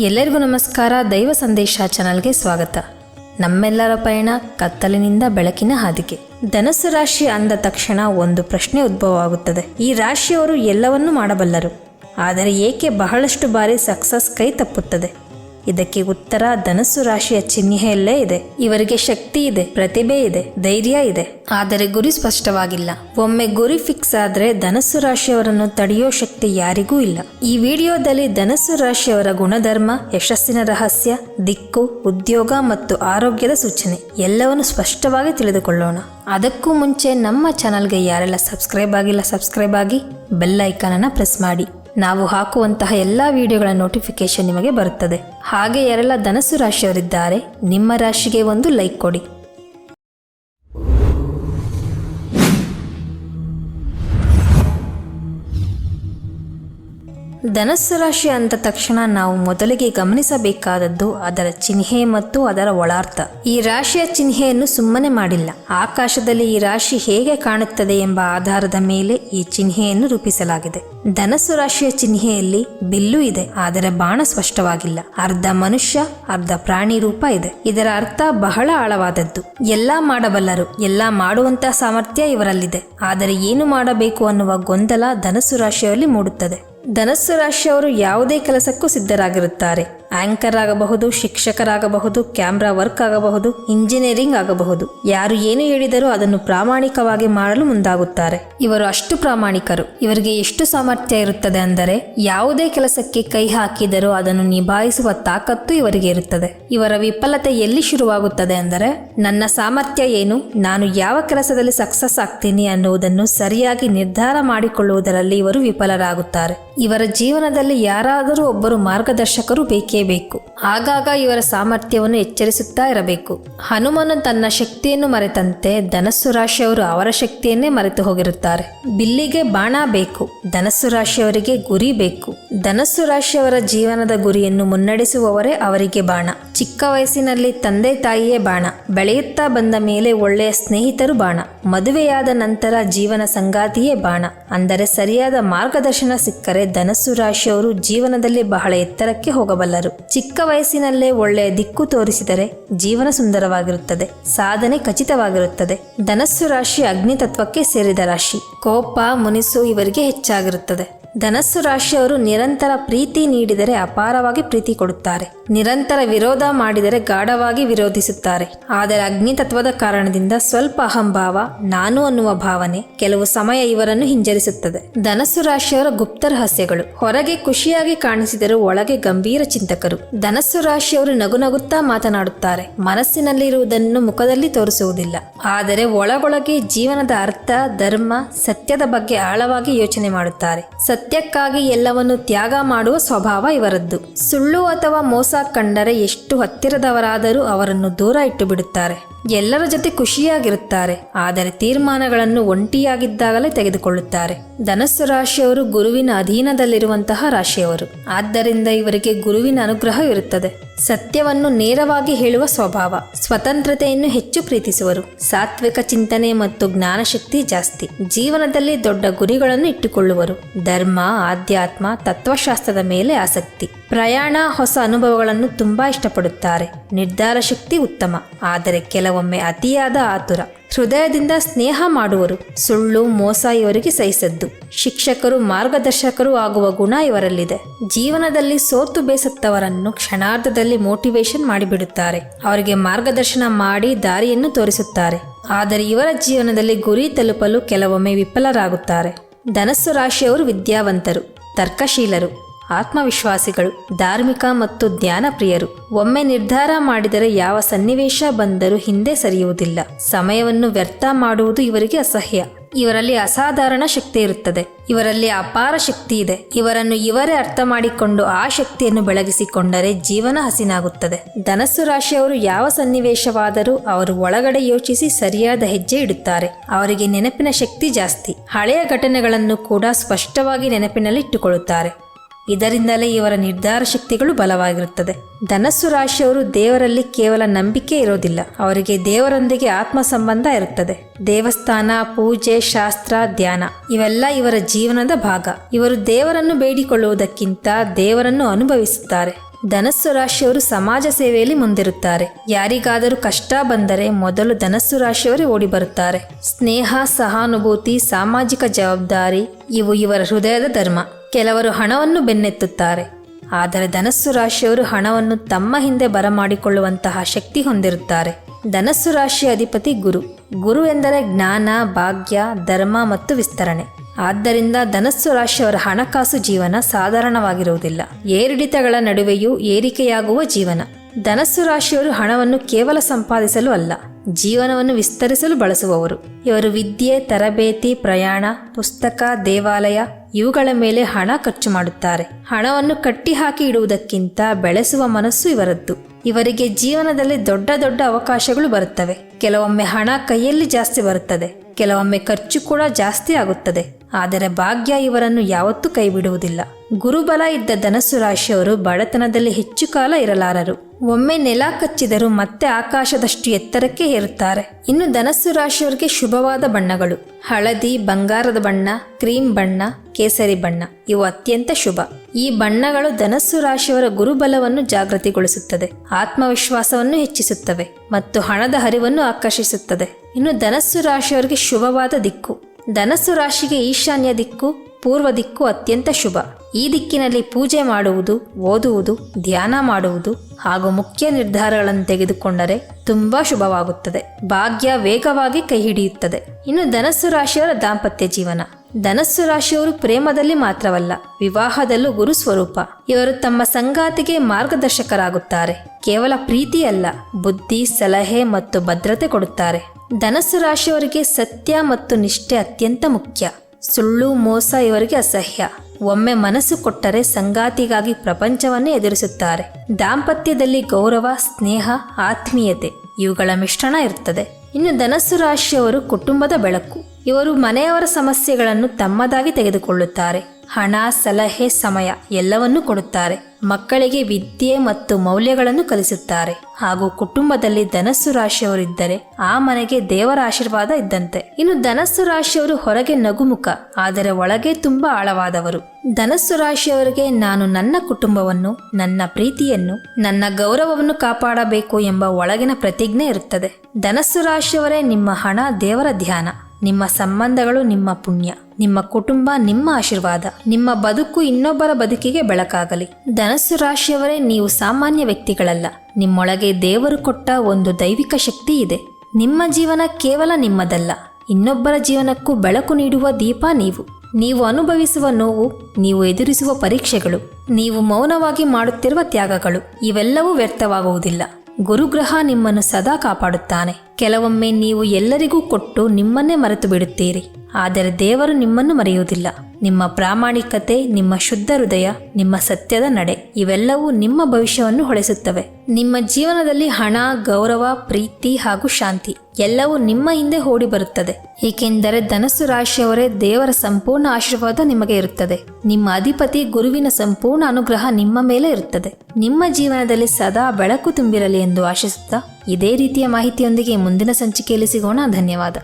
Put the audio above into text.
ಎಲ್ಲರಿಗೂ ನಮಸ್ಕಾರ. ದೈವ ಸಂದೇಶ ಚಾನಲ್ಗೆ ಸ್ವಾಗತ. ನಮ್ಮೆಲ್ಲರ ಪಯಣ ಕತ್ತಲಿನಿಂದ ಬೆಳಕಿನ ಹಾದಿಗೆ. ಧನಸ್ಸು ರಾಶಿ ಅಂದ ತಕ್ಷಣ ಒಂದು ಪ್ರಶ್ನೆ ಉದ್ಭವವಾಗುತ್ತದೆ. ಈ ರಾಶಿಯವರು ಎಲ್ಲವನ್ನೂ ಮಾಡಬಲ್ಲರು. ಆದರೆ ಏಕೆ ಬಹಳಷ್ಟು ಬಾರಿ ಸಕ್ಸಸ್ ಕೈ ತಪ್ಪುತ್ತದೆ? ಇದಕ್ಕೆ ಉತ್ತರ ಧನಸ್ಸು ರಾಶಿಯ ಚಿಹ್ನೆಯಲ್ಲೇ ಇದೆ. ಇವರಿಗೆ ಶಕ್ತಿ ಇದೆ, ಪ್ರತಿಭೆ ಇದೆ, ಧೈರ್ಯ ಇದೆ. ಆದರೆ ಗುರಿ ಸ್ಪಷ್ಟವಾಗಿಲ್ಲ. ಒಮ್ಮೆ ಗುರಿ ಫಿಕ್ಸ್ ಆದ್ರೆ ಧನಸ್ಸು ರಾಶಿಯವರನ್ನು ತಡೆಯೋ ಶಕ್ತಿ ಯಾರಿಗೂ ಇಲ್ಲ. ಈ ವಿಡಿಯೋದಲ್ಲಿ ಧನಸ್ಸು ರಾಶಿಯವರ ಗುಣಧರ್ಮ, ಯಶಸ್ಸಿನ ರಹಸ್ಯ, ದಿಕ್ಕು, ಉದ್ಯೋಗ ಮತ್ತು ಆರೋಗ್ಯದ ಸೂಚನೆ ಎಲ್ಲವನ್ನು ಸ್ಪಷ್ಟವಾಗಿ ತಿಳಿದುಕೊಳ್ಳೋಣ. ಅದಕ್ಕೂ ಮುಂಚೆ ನಮ್ಮ ಚಾನಲ್ಗೆ ಯಾರೆಲ್ಲ ಸಬ್ಸ್ಕ್ರೈಬ್ ಆಗಿಲ್ಲ ಸಬ್ಸ್ಕ್ರೈಬ್ ಆಗಿ ಬೆಲ್ ಐಕಾನನ್ನು ಪ್ರೆಸ್ ಮಾಡಿ. ನಾವು ಹಾಕುವಂತಹ ಎಲ್ಲ ವಿಡಿಯೋಗಳ ನೋಟಿಫಿಕೇಶನ್ ನಿಮಗೆ ಬರುತ್ತದೆ. ಹಾಗೆ ಯಾರೆಲ್ಲ ಧನಸ್ಸು ರಾಶಿಯವರಿದ್ದಾರೆ, ನಿಮ್ಮ ರಾಶಿಗೆ ಒಂದು ಲೈಕ್ ಕೊಡಿ. ಧನಸ್ಸು ರಾಶಿ ಅಂದ ತಕ್ಷಣ ನಾವು ಮೊದಲಿಗೆ ಗಮನಿಸಬೇಕಾದದ್ದು ಅದರ ಚಿಹ್ನೆ ಮತ್ತು ಅದರ ಒಳಾರ್ಥ. ಈ ರಾಶಿಯ ಚಿಹ್ನೆಯನ್ನು ಸುಮ್ಮನೆ ಮಾಡಿಲ್ಲ. ಆಕಾಶದಲ್ಲಿ ಈ ರಾಶಿ ಹೇಗೆ ಕಾಣುತ್ತದೆ ಎಂಬ ಆಧಾರದ ಮೇಲೆ ಈ ಚಿಹ್ನೆಯನ್ನು ರೂಪಿಸಲಾಗಿದೆ. ಧನಸ್ಸು ರಾಶಿಯ ಚಿಹ್ನೆಯಲ್ಲಿ ಬಿಲ್ಲು ಇದೆ, ಆದರೆ ಬಾಣ ಸ್ಪಷ್ಟವಾಗಿಲ್ಲ. ಅರ್ಧ ಮನುಷ್ಯ, ಅರ್ಧ ಪ್ರಾಣಿ ರೂಪ ಇದೆ. ಇದರ ಅರ್ಥ ಬಹಳ ಆಳವಾದದ್ದು. ಎಲ್ಲಾ ಮಾಡಬಲ್ಲರು, ಎಲ್ಲಾ ಮಾಡುವಂತಹ ಸಾಮರ್ಥ್ಯ ಇವರಲ್ಲಿದೆ. ಆದರೆ ಏನು ಮಾಡಬೇಕು ಅನ್ನುವ ಗೊಂದಲ ಧನಸ್ಸು ರಾಶಿಯಲ್ಲಿ ಮೂಡುತ್ತದೆ. ಧನಸ್ಸು ರಾಶಿಯವರು ಯಾವುದೇ ಕೆಲಸಕ್ಕೂ ಸಿದ್ಧರಾಗಿರುತ್ತಾರೆ. ಆಂಕರ್ ಆಗಬಹುದು, ಶಿಕ್ಷಕರಾಗಬಹುದು, ಕ್ಯಾಮ್ರಾ ವರ್ಕ್ ಆಗಬಹುದು, ಇಂಜಿನಿಯರಿಂಗ್ ಆಗಬಹುದು. ಯಾರು ಏನು ಹೇಳಿದರೂ ಅದನ್ನು ಪ್ರಾಮಾಣಿಕವಾಗಿ ಮಾಡಲು ಮುಂದಾಗುತ್ತಾರೆ. ಇವರು ಅಷ್ಟು ಪ್ರಾಮಾಣಿಕರು. ಇವರಿಗೆ ಎಷ್ಟು ಸಾಮರ್ಥ್ಯ ಇರುತ್ತದೆ ಅಂದರೆ, ಯಾವುದೇ ಕೆಲಸಕ್ಕೆ ಕೈ ಹಾಕಿದರೂ ಅದನ್ನು ನಿಭಾಯಿಸುವ ತಾಕತ್ತು ಇವರಿಗೆ ಇರುತ್ತದೆ. ಇವರ ವಿಫಲತೆ ಎಲ್ಲಿ ಶುರುವಾಗುತ್ತದೆ ಅಂದರೆ, ನನ್ನ ಸಾಮರ್ಥ್ಯ ಏನು, ನಾನು ಯಾವ ಕೆಲಸದಲ್ಲಿ ಸಕ್ಸಸ್ ಆಗ್ತೀನಿ ಅನ್ನುವುದನ್ನು ಸರಿಯಾಗಿ ನಿರ್ಧಾರ ಮಾಡಿಕೊಳ್ಳುವುದರಲ್ಲಿ ಇವರು ವಿಫಲರಾಗುತ್ತಾರೆ. ಇವರ ಜೀವನದಲ್ಲಿ ಯಾರಾದರೂ ಒಬ್ಬರು ಮಾರ್ಗದರ್ಶಕರು ಬೇಕೇ ಬೇಕು ಆಗಾಗ ಇವರ ಸಾಮರ್ಥ್ಯವನ್ನು ಎಚ್ಚರಿಸುತ್ತಾ ಇರಬೇಕು. ಹನುಮನು ತನ್ನ ಶಕ್ತಿಯನ್ನು ಮರೆತಂತೆ ಧನಸ್ಸು ರಾಶಿಯವರು ಅವರ ಶಕ್ತಿಯನ್ನೇ ಮರೆತು ಹೋಗಿರುತ್ತಾರೆ. ಬಿಲ್ಲಿಗೆ ಬಾಣ ಬೇಕು, ಧನಸ್ಸು ರಾಶಿಯವರಿಗೆ ಗುರಿ ಬೇಕು. ಧನಸ್ಸು ರಾಶಿಯವರ ಜೀವನದ ಗುರಿಯನ್ನು ಮುನ್ನಡೆಸುವವರೇ ಅವರಿಗೆ ಬಾಣ. ಚಿಕ್ಕ ವಯಸ್ಸಿನಲ್ಲಿ ತಂದೆ ತಾಯಿಯೇ ಬಾಣ. ಬೆಳೆಯುತ್ತಾ ಬಂದ ಮೇಲೆ ಒಳ್ಳೆಯ ಸ್ನೇಹಿತರು ಬಾಣ. ಮದುವೆಯಾದ ನಂತರ ಜೀವನ ಸಂಗಾತಿಯೇ ಬಾಣ. ಅಂದರೆ ಸರಿಯಾದ ಮಾರ್ಗದರ್ಶನ ಸಿಕ್ಕರೆ ಧನಸ್ಸು ರಾಶಿಯವರು ಜೀವನದಲ್ಲಿ ಬಹಳ ಎತ್ತರಕ್ಕೆ ಹೋಗಬಲ್ಲರು. ಚಿಕ್ಕ ವಯಸ್ಸಿನಲ್ಲೇ ಒಳ್ಳೆಯ ದಿಕ್ಕು ತೋರಿಸಿದರೆ ಜೀವನ ಸುಂದರವಾಗಿರುತ್ತದೆ. ಸಾಧನೆ ಖಚಿತವಾಗಿರುತ್ತದೆ. ಧನಸ್ಸು ರಾಶಿ ಅಗ್ನಿ ತತ್ವಕ್ಕೆ ಸೇರಿದ ರಾಶಿ. ಕೋಪ, ಮುನಿಸು ಇವರಿಗೆ ಹೆಚ್ಚಾಗಿರುತ್ತದೆ. ಧನಸ್ಸು ರಾಶಿಯವರು ನಿರಂತರ ಪ್ರೀತಿ ನೀಡಿದರೆ ಅಪಾರವಾಗಿ ಪ್ರೀತಿ ಕೊಡುತ್ತಾರೆ. ನಿರಂತರ ವಿರೋಧ ಮಾಡಿದರೆ ಗಾಢವಾಗಿ ವಿರೋಧಿಸುತ್ತಾರೆ. ಆದರೆ ಅಗ್ನಿ ತತ್ವದ ಕಾರಣದಿಂದ ಸ್ವಲ್ಪ ಅಹಂಭಾವ, ನಾನು ಅನ್ನುವ ಭಾವನೆ ಕೆಲವು ಸಮಯ ಇವರನ್ನು ಹಿಂಜರಿಸುತ್ತದೆ. ಧನಸ್ಸು ರಾಶಿಯವರ ಗುಪ್ತ ರಹಸ್ಯಗಳು. ಹೊರಗೆ ಖುಷಿಯಾಗಿ ಕಾಣಿಸಿದರೂ ಒಳಗೆ ಗಂಭೀರ ಚಿಂತಕರು. ಧನಸ್ಸು ರಾಶಿಯವರು ನಗುನಗುತ್ತಾ ಮಾತನಾಡುತ್ತಾರೆ. ಮನಸ್ಸಿನಲ್ಲಿರುವುದನ್ನು ಮುಖದಲ್ಲಿ ತೋರಿಸುವುದಿಲ್ಲ. ಆದರೆ ಒಳಗೊಳಗೆ ಜೀವನದ ಅರ್ಥ, ಧರ್ಮ, ಸತ್ಯದ ಬಗ್ಗೆ ಆಳವಾಗಿ ಯೋಚನೆ ಮಾಡುತ್ತಾರೆ. ಸತ್ಯಕ್ಕಾಗಿ ಎಲ್ಲವನ್ನು ತ್ಯಾಗ ಮಾಡುವ ಸ್ವಭಾವ ಇವರದ್ದು. ಸುಳ್ಳು ಅಥವಾ ಮೋಸ ಕಂಡರೆ ಎಷ್ಟು ಹತ್ತಿರದವರಾದರೂ ಅವರನ್ನು ದೂರ ಇಟ್ಟು ಬಿಡುತ್ತಾರೆ ಎಲ್ಲರ ಜೊತೆ ಖುಷಿಯಾಗಿರುತ್ತಾರೆ. ಆದರೆ ತೀರ್ಮಾನಗಳನ್ನು ಒಂಟಿಯಾಗಿದ್ದಾಗಲೇ ತೆಗೆದುಕೊಳ್ಳುತ್ತಾರೆ. ಧನಸ್ಸು ರಾಶಿಯವರು ಗುರುವಿನ ಅಧೀನದಲ್ಲಿರುವಂತಹ ರಾಶಿಯವರು. ಆದ್ದರಿಂದ ಇವರಿಗೆ ಗುರುವಿನ ಅನುಗ್ರಹ ಇರುತ್ತದೆ ಸತ್ಯವನ್ನು ನೇರವಾಗಿ ಹೇಳುವ ಸ್ವಭಾವ, ಸ್ವತಂತ್ರತೆಯನ್ನು ಹೆಚ್ಚು ಪ್ರೀತಿಸುವರು. ಸಾತ್ವಿಕ ಚಿಂತನೆ ಮತ್ತು ಜ್ಞಾನಶಕ್ತಿ ಜಾಸ್ತಿ. ಜೀವನದಲ್ಲಿ ದೊಡ್ಡ ಗುರಿಗಳನ್ನು ಇಟ್ಟುಕೊಳ್ಳುವರು. ಧರ್ಮ, ಆಧ್ಯಾತ್ಮ, ತತ್ವಶಾಸ್ತ್ರದ ಮೇಲೆ ಆಸಕ್ತಿ. ಪ್ರಯಾಣ, ಹೊಸ ಅನುಭವಗಳನ್ನು ತುಂಬಾ ಇಷ್ಟಪಡುತ್ತಾರೆ. ನಿರ್ಧಾರ ಶಕ್ತಿ ಉತ್ತಮ. ಆದರೆ ಕೆಲವೊಮ್ಮೆ ಅತಿಯಾದ ಆತುರ. ಹೃದಯದಿಂದ ಸ್ನೇಹ ಮಾಡುವರು. ಸುಳ್ಳು ಮೋಸ ಇವರಿಗೆ ಸಹಿಸದ್ದು. ಶಿಕ್ಷಕರು ಮಾರ್ಗದರ್ಶಕರು ಆಗುವ ಗುಣ ಇವರಲ್ಲಿದೆ. ಜೀವನದಲ್ಲಿ ಸೋತು ಬೇಸತ್ತವರನ್ನು ಕ್ಷಣಾರ್ಧದಲ್ಲಿ ಮೋಟಿವೇಶನ್ ಮಾಡಿಬಿಡುತ್ತಾರೆ. ಅವರಿಗೆ ಮಾರ್ಗದರ್ಶನ ಮಾಡಿ ದಾರಿಯನ್ನು ತೋರಿಸುತ್ತಾರೆ. ಆದರೆ ಇವರ ಜೀವನದಲ್ಲಿ ಗುರಿ ತಲುಪಲು ಕೆಲವೊಮ್ಮೆ ವಿಫಲರಾಗುತ್ತಾರೆ. ಧನಸ್ಸು ರಾಶಿಯವರು ವಿದ್ಯಾವಂತರು, ತರ್ಕಶೀಲರು. ಆತ್ಮವಿಶ್ವಾಸಿಗಳು, ಧಾರ್ಮಿಕ ಮತ್ತು ಧ್ಯಾನ ಪ್ರಿಯರು ಒಮ್ಮೆ ನಿರ್ಧಾರ ಮಾಡಿದರೆ ಯಾವ ಸನ್ನಿವೇಶ ಬಂದರೂ ಹಿಂದೆ ಸರಿಯುವುದಿಲ್ಲ. ಸಮಯವನ್ನು ವ್ಯರ್ಥ ಮಾಡುವುದು ಇವರಿಗೆ ಅಸಹ್ಯ. ಇವರಲ್ಲಿ ಅಸಾಧಾರಣ ಶಕ್ತಿ ಇರುತ್ತದೆ. ಇವರಲ್ಲಿ ಅಪಾರ ಶಕ್ತಿ ಇದೆ. ಇವರನ್ನು ಇವರೇ ಅರ್ಥ ಮಾಡಿಕೊಂಡು ಆ ಶಕ್ತಿಯನ್ನು ಬೆಳಗಿಸಿಕೊಂಡರೆ ಜೀವನ ಹಸಿನಾಗುತ್ತದೆ. ಧನಸ್ಸು ರಾಶಿಯವರು ಯಾವ ಸನ್ನಿವೇಶವಾದರೂ ಅವರು ಒಳಗಡೆ ಯೋಚಿಸಿ ಸರಿಯಾದ ಹೆಜ್ಜೆ ಇಡುತ್ತಾರೆ. ಅವರಿಗೆ ನೆನಪಿನ ಶಕ್ತಿ ಜಾಸ್ತಿ. ಹಳೆಯ ಘಟನೆಗಳನ್ನು ಕೂಡ ಸ್ಪಷ್ಟವಾಗಿ ನೆನಪಿನಲ್ಲಿ ಇಟ್ಟುಕೊಳ್ಳುತ್ತಾರೆ ಇದರಿಂದಲೇ ಇವರ ನಿರ್ಧಾರ ಶಕ್ತಿಗಳು ಬಲವಾಗಿರುತ್ತದೆ. ಧನಸ್ಸು ರಾಶಿಯವರು ದೇವರಲ್ಲಿ ಕೇವಲ ನಂಬಿಕೆ ಇರೋದಿಲ್ಲ. ಅವರಿಗೆ ದೇವರೊಂದಿಗೆ ಆತ್ಮ ಸಂಬಂಧ ಇರುತ್ತದೆ. ದೇವಸ್ಥಾನ, ಪೂಜೆ, ಶಾಸ್ತ್ರ, ಧ್ಯಾನ ಇವೆಲ್ಲ ಇವರ ಜೀವನದ ಭಾಗ. ಇವರು ದೇವರನ್ನು ಬೇಡಿಕೊಳ್ಳುವುದಕ್ಕಿಂತ ದೇವರನ್ನು ಅನುಭವಿಸುತ್ತಾರೆ. ಧನಸ್ಸು ರಾಶಿಯವರು ಸಮಾಜ ಸೇವೆಯಲ್ಲಿ ಮುಂದಿರುತ್ತಾರೆ. ಯಾರಿಗಾದರೂ ಕಷ್ಟ ಬಂದರೆ ಮೊದಲು ಧನಸ್ಸು ರಾಶಿಯವರೇ ಓಡಿ ಬರುತ್ತಾರೆ ಸ್ನೇಹ, ಸಹಾನುಭೂತಿ, ಸಾಮಾಜಿಕ ಜವಾಬ್ದಾರಿ ಇವು ಇವರ ಹೃದಯದ ಧರ್ಮ. ಕೆಲವರು ಹಣವನ್ನು ಬೆನ್ನೆತ್ತುತ್ತಾರೆ. ಆದರೆ ಧನಸ್ಸು ರಾಶಿಯವರು ಹಣವನ್ನು ತಮ್ಮ ಹಿಂದೆ ಬರಮಾಡಿಕೊಳ್ಳುವಂತಹ ಶಕ್ತಿ ಹೊಂದಿರುತ್ತಾರೆ. ಧನಸ್ಸು ರಾಶಿಯ ಅಧಿಪತಿ ಗುರು. ಗುರು ಎಂದರೆ ಜ್ಞಾನ, ಭಾಗ್ಯ, ಧರ್ಮ ಮತ್ತು ವಿಸ್ತರಣೆ. ಆದ್ದರಿಂದ ಧನಸ್ಸು ರಾಶಿಯವರ ಹಣಕಾಸು ಜೀವನ ಸಾಧಾರಣವಾಗಿರುವುದಿಲ್ಲ. ಏರಿಳಿತಗಳ ನಡುವೆಯೂ ಏರಿಕೆಯಾಗುವ ಜೀವನ. ಧನಸ್ಸು ರಾಶಿಯವರು ಹಣವನ್ನು ಕೇವಲ ಸಂಪಾದಿಸಲು ಅಲ್ಲ, ಜೀವನವನ್ನು ವಿಸ್ತರಿಸಲು ಬಳಸುವವರು. ಇವರು ವಿದ್ಯೆ, ತರಬೇತಿ, ಪ್ರಯಾಣ, ಪುಸ್ತಕ, ದೇವಾಲಯ ಇವುಗಳ ಮೇಲೆ ಹಣ ಖರ್ಚು ಮಾಡುತ್ತಾರೆ. ಹಣವನ್ನು ಕಟ್ಟಿ ಹಾಕಿ ಇಡುವುದಕ್ಕಿಂತ ಬೆಳೆಸುವ ಮನಸ್ಸು ಇವರದ್ದು. ಇವರಿಗೆ ಜೀವನದಲ್ಲಿ ದೊಡ್ಡ ದೊಡ್ಡ ಅವಕಾಶಗಳು ಬರುತ್ತವೆ. ಕೆಲವೊಮ್ಮೆ ಹಣ ಕೈಯಲ್ಲಿ ಜಾಸ್ತಿ ಬರುತ್ತದೆ. ಕೆಲವೊಮ್ಮೆ ಖರ್ಚು ಕೂಡ ಜಾಸ್ತಿ ಆಗುತ್ತದೆ. ಆದರೆ ಭಾಗ್ಯ ಇವರನ್ನು ಯಾವತ್ತೂ ಕೈಬಿಡುವುದಿಲ್ಲ. ಗುರುಬಲ ಇದ್ದ ಧನಸ್ಸು ರಾಶಿಯವರು ಬಡತನದಲ್ಲಿ ಹೆಚ್ಚು ಕಾಲ ಇರಲಾರರು. ಒಮ್ಮೆ ನೆಲ ಕಚ್ಚಿದರೂ ಮತ್ತೆ ಆಕಾಶದಷ್ಟು ಎತ್ತರಕ್ಕೆ ಏರುತ್ತಾರೆ. ಇನ್ನು ಧನಸ್ಸು ರಾಶಿಯವರಿಗೆ ಶುಭವಾದ ಬಣ್ಣಗಳು. ಹಳದಿ, ಬಂಗಾರದ ಬಣ್ಣ, ಕ್ರೀಮ್ ಬಣ್ಣ, ಕೇಸರಿ ಬಣ್ಣ. ಇವು ಅತ್ಯಂತ ಶುಭ. ಈ ಬಣ್ಣಗಳು ಧನಸ್ಸು ರಾಶಿಯವರ ಗುರುಬಲವನ್ನು ಜಾಗೃತಿಗೊಳಿಸುತ್ತದೆ. ಆತ್ಮವಿಶ್ವಾಸವನ್ನು ಹೆಚ್ಚಿಸುತ್ತವೆ ಮತ್ತು ಹಣದ ಹರಿವನ್ನು ಆಕರ್ಷಿಸುತ್ತದೆ. ಇನ್ನು ಧನಸ್ಸು ರಾಶಿಯವರಿಗೆ ಶುಭವಾದ ದಿಕ್ಕು. ಧನಸ್ಸು ರಾಶಿಗೆ ಈಶಾನ್ಯ ದಿಕ್ಕು ಪೂರ್ವ ದಿಕ್ಕು ಅತ್ಯಂತ ಶುಭ. ಈ ದಿಕ್ಕಿನಲ್ಲಿ ಪೂಜೆ ಮಾಡುವುದು, ಓದುವುದು, ಧ್ಯಾನ ಮಾಡುವುದು ಹಾಗೂ ಮುಖ್ಯ ನಿರ್ಧಾರಗಳನ್ನು ತೆಗೆದುಕೊಂಡರೆ ತುಂಬಾ ಶುಭವಾಗುತ್ತದೆ. ಭಾಗ್ಯ ವೇಗವಾಗಿ ಕೈ ಹಿಡಿಯುತ್ತದೆ. ಇನ್ನು ಧನಸ್ಸು ರಾಶಿಯವರ ದಾಂಪತ್ಯ ಜೀವನ. ಧನಸ್ಸು ರಾಶಿಯವರು ಪ್ರೇಮದಲ್ಲಿ ಮಾತ್ರವಲ್ಲ, ವಿವಾಹದಲ್ಲೂ ಗುರು ಸ್ವರೂಪ. ಇವರು ತಮ್ಮ ಸಂಗಾತಿಗೆ ಮಾರ್ಗದರ್ಶಕರಾಗುತ್ತಾರೆ. ಕೇವಲ ಪ್ರೀತಿಯಲ್ಲ, ಬುದ್ಧಿ, ಸಲಹೆ ಮತ್ತು ಭದ್ರತೆ ಕೊಡುತ್ತಾರೆ. ಧನಸ್ಸು ರಾಶಿಯವರಿಗೆ ಸತ್ಯ ಮತ್ತು ನಿಷ್ಠೆ ಅತ್ಯಂತ ಮುಖ್ಯ. ಸುಳ್ಳು, ಮೋಸ ಇವರಿಗೆ ಅಸಹ್ಯ. ಒಮ್ಮೆ ಮನಸ್ಸು ಕೊಟ್ಟರೆ ಸಂಗಾತಿಗಾಗಿ ಪ್ರಪಂಚವನ್ನೇ ಎದುರಿಸುತ್ತಾರೆ. ದಾಂಪತ್ಯದಲ್ಲಿ ಗೌರವ, ಸ್ನೇಹ, ಆತ್ಮೀಯತೆ ಇವುಗಳ ಮಿಶ್ರಣ ಇರುತ್ತದೆ. ಇನ್ನು ಧನಸ್ಸು ರಾಶಿಯವರು ಕುಟುಂಬದ ಬೆಳಕು. ಇವರು ಮನೆಯವರ ಸಮಸ್ಯೆಗಳನ್ನು ತಮ್ಮದಾಗಿ ತೆಗೆದುಕೊಳ್ಳುತ್ತಾರೆ. ಹಣ, ಸಲಹೆ, ಸಮಯ ಎಲ್ಲವನ್ನೂ ಕೊಡುತ್ತಾರೆ. ಮಕ್ಕಳಿಗೆ ವಿದ್ಯೆ ಮತ್ತು ಮೌಲ್ಯಗಳನ್ನು ಕಲಿಸುತ್ತಾರೆ. ಹಾಗೂ ಕುಟುಂಬದಲ್ಲಿ ಧನಸ್ಸು ರಾಶಿಯವರಿದ್ದರೆ ಆ ಮನೆಗೆ ದೇವರ ಆಶೀರ್ವಾದ ಇದ್ದಂತೆ. ಇನ್ನು ಧನಸ್ಸು ರಾಶಿಯವರು ಹೊರಗೆ ನಗುಮುಖ, ಆದರೆ ಒಳಗೆ ತುಂಬಾ ಆಳವಾದವರು. ಧನಸ್ಸು ರಾಶಿಯವರಿಗೆ ನಾನು ನನ್ನ ಕುಟುಂಬವನ್ನು, ನನ್ನ ಪ್ರೀತಿಯನ್ನು, ನನ್ನ ಗೌರವವನ್ನು ಕಾಪಾಡಬೇಕು ಎಂಬ ಒಳಗಿನ ಪ್ರತಿಜ್ಞೆ ಇರುತ್ತದೆ. ಧನಸ್ಸು ರಾಶಿಯವರೇ ನಿಮ್ಮ ಹಣ, ದೇವರ ಧ್ಯಾನ. ನಿಮ್ಮ ಸಂಬಂಧಗಳು ನಿಮ್ಮ ಪುಣ್ಯ, ನಿಮ್ಮ ಕುಟುಂಬ ನಿಮ್ಮ ಆಶೀರ್ವಾದ, ನಿಮ್ಮ ಬದುಕು ಇನ್ನೊಬ್ಬರ ಬದುಕಿಗೆ ಬೆಳಕಾಗಲಿ. ಧನಸ್ಸು ರಾಶಿಯವರೇ, ನೀವು ಸಾಮಾನ್ಯ ವ್ಯಕ್ತಿಗಳಲ್ಲ. ನಿಮ್ಮೊಳಗೆ ದೇವರು ಕೊಟ್ಟ ಒಂದು ದೈವಿಕ ಶಕ್ತಿ ಇದೆ. ನಿಮ್ಮ ಜೀವನ ಕೇವಲ ನಿಮ್ಮದಲ್ಲ. ಇನ್ನೊಬ್ಬರ ಜೀವನಕ್ಕೂ ಬೆಳಕು ನೀಡುವ ದೀಪ ನೀವು. ನೀವು ಅನುಭವಿಸುವ ನೋವು, ನೀವು ಎದುರಿಸುವ ಪರೀಕ್ಷೆಗಳು, ನೀವು ಮೌನವಾಗಿ ಮಾಡುತ್ತಿರುವ ತ್ಯಾಗಗಳು, ಇವೆಲ್ಲವೂ ವ್ಯರ್ಥವಾಗುವುದಿಲ್ಲ. ಗುರುಗ್ರಹ ನಿಮ್ಮನ್ನು ಸದಾ ಕಾಪಾಡುತ್ತಾನೆ. ಕೆಲವೊಮ್ಮೆ ನೀವು ಎಲ್ಲರಿಗೂ ಕೊಟ್ಟು ನಿಮ್ಮನ್ನೇ ಮರೆತು ಬಿಡುತ್ತೀರಿ ಆದರೆ ದೇವರು ನಿಮ್ಮನ್ನು ಮರೆಯುವುದಿಲ್ಲ. ನಿಮ್ಮ ಪ್ರಾಮಾಣಿಕತೆ, ನಿಮ್ಮ ಶುದ್ಧ ಹೃದಯ, ನಿಮ್ಮ ಸತ್ಯದ ನಡೆ, ಇವೆಲ್ಲವೂ ನಿಮ್ಮ ಭವಿಷ್ಯವನ್ನು ಹೊಳೆಸುತ್ತವೆ. ನಿಮ್ಮ ಜೀವನದಲ್ಲಿ ಹಣ, ಗೌರವ, ಪ್ರೀತಿ ಹಾಗೂ ಶಾಂತಿ ಎಲ್ಲವೂ ನಿಮ್ಮ ಹಿಂದೆ ಓಡಿ ಬರುತ್ತದೆ. ಏಕೆಂದರೆ ಧನಸ್ಸು ರಾಶಿಯವರೇ ದೇವರ ಸಂಪೂರ್ಣ ಆಶೀರ್ವಾದ ನಿಮಗೆ ಇರುತ್ತದೆ. ನಿಮ್ಮ ಅಧಿಪತಿ ಗುರುವಿನ ಸಂಪೂರ್ಣ ಅನುಗ್ರಹ ನಿಮ್ಮ ಮೇಲೆ ಇರುತ್ತದೆ. ನಿಮ್ಮ ಜೀವನದಲ್ಲಿ ಸದಾ ಬೆಳಕು ತುಂಬಿರಲಿ ಎಂದು ಆಶಿಸುತ್ತಾ ಇದೇ ರೀತಿಯ ಮಾಹಿತಿಯೊಂದಿಗೆ ಮುಂದಿನ ಸಂಚಿಕೆಯಲ್ಲಿ ಸಿಗೋಣ. ಧನ್ಯವಾದ.